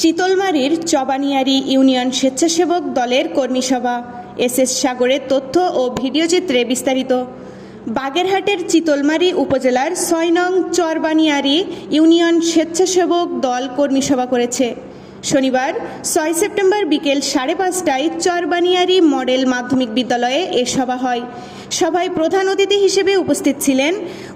চিতলমারির চবানিয়ারি union স্বেচ্ছাসেবক দলের কর্মী সভা এস এস সাগরের তথ্য ও ভিডিওচিত্রে বিস্তারিত। বাগেরহাটের চিতলমারি উপজেলার ছয় নং চরবানিয়ারি ইউনিয়ন স্বেচ্ছাসেবক দল কর্মী সভা করেছে। শনিবার, ছয় সেপ্টেম্বর বিকেল সাড়ে পাঁচটায় চরবানিয়ারি মডেল মাধ্যমিক বিদ্যালয়ে এ সভা হয়। সভায় প্রধান অতিথি হিসেবে উপস্থিত ছিলেন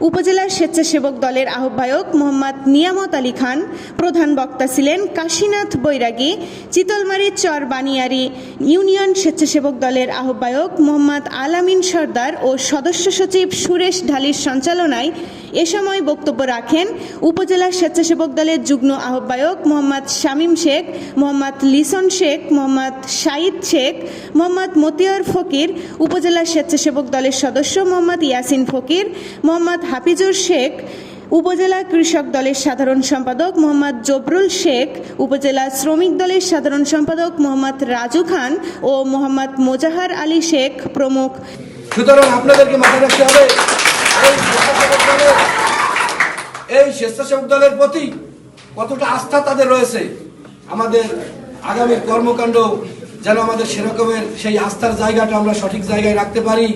উপজেলার স্বেচ্ছাসেবক দলের আহ্বায়ক মোহাম্মদ নিয়ামত আলী খান, প্রধান বক্তা ছিলেন কাশীনাথ বৈরাগী, চিতলমারি চর বানিয়ারি ইউনিয়ন স্বেচ্ছাসেবক দলের আহ্বায়ক মোহাম্মদ আলামিন সর্দার ও সদস্য সচিব সুরেশ ঢালির সঞ্চালনায় এ সময় বক্তব্য রাখেন উপজেলা স্বেচ্ছাসেবক দলের যুগ্ম আহ্বায়ক মোহাম্মদ শামীম শেখ, মোহাম্মদ লিসন শেখ, মোহাম্মদ সাইদ শেখ, মোহাম্মদ মতিয়ার ফকির, উপজেলা স্বেচ্ছাসেবক দলের সদস্য মোহাম্মদ ইয়াসিন ফকির, মোহাম্মদ হাফিজুর শেখ, উপজেলা কৃষক দলের সাধারণ সম্পাদক মোহাম্মদ জবরুল শেখ, উপজেলা শ্রমিক দলের সাধারণ সম্পাদক মোহাম্মদ রাজু খান ও মোহাম্মদ মোজাহার আলী শেখ প্রমুখ। সুতরাং আপনাদেরকে মাথায় রাখতে হবে এই স্বেচ্ছাসেবক দলের প্রতি কতটা আস্থা তাদের রয়েছে, আমাদের আগামী কর্মকাণ্ড যেন আমাদের সেরকমের সেই আস্থার জায়গাটা আমরা সঠিক জায়গায় রাখতে পারি।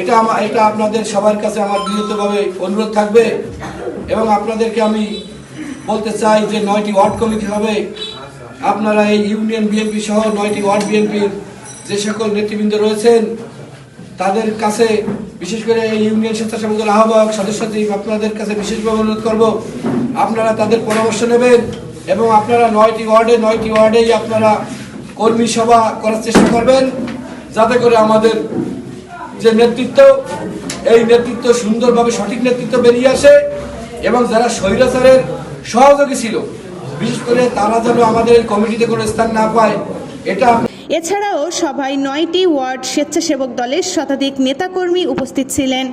এটা আমার এটা আপনাদের সবার কাছে আমার বিনীতভাবে অনুরোধ থাকবে এবং আপনাদেরকে আমি বলতে চাই যে নয়টি ওয়ার্ড কমিটি হবে। আপনারা এই ইউনিয়ন বিএনপি সহ নয়টি ওয়ার্ড বিএনপির যে সকল নেতৃবৃন্দ রয়েছেন, তাদের কাছে বিশেষ করে এই ইউনিয়ন স্বেচ্ছাসেবক দল আহ্বায়ক সদস্য আপনাদের কাছে বিশেষভাবে অনুরোধ করব। আপনারা তাদের পরামর্শ নেবেন এবং আপনারা নয়টি ওয়ার্ডে নয়টি ওয়ার্ডেই আপনারা কর্মী সভা করার চেষ্টা করবেন, যাতে করে আমাদের যে নেতৃত্ব, এই নেতৃত্ব সুন্দরভাবে সঠিক নেতৃত্ব বেরিয়ে আসে এবং যারা স্বৈরাচারের সহযোগী ছিল, বিশেষ করে তারা যেন আমাদের কমিটিতে কোনো স্থান না পায়, এটা এছাড়াও সভায় নয়টি ওয়ার্ড স্বেচ্ছাসেবক দলের শতাধিক নেতাকর্মী উপস্থিত ছিলেন।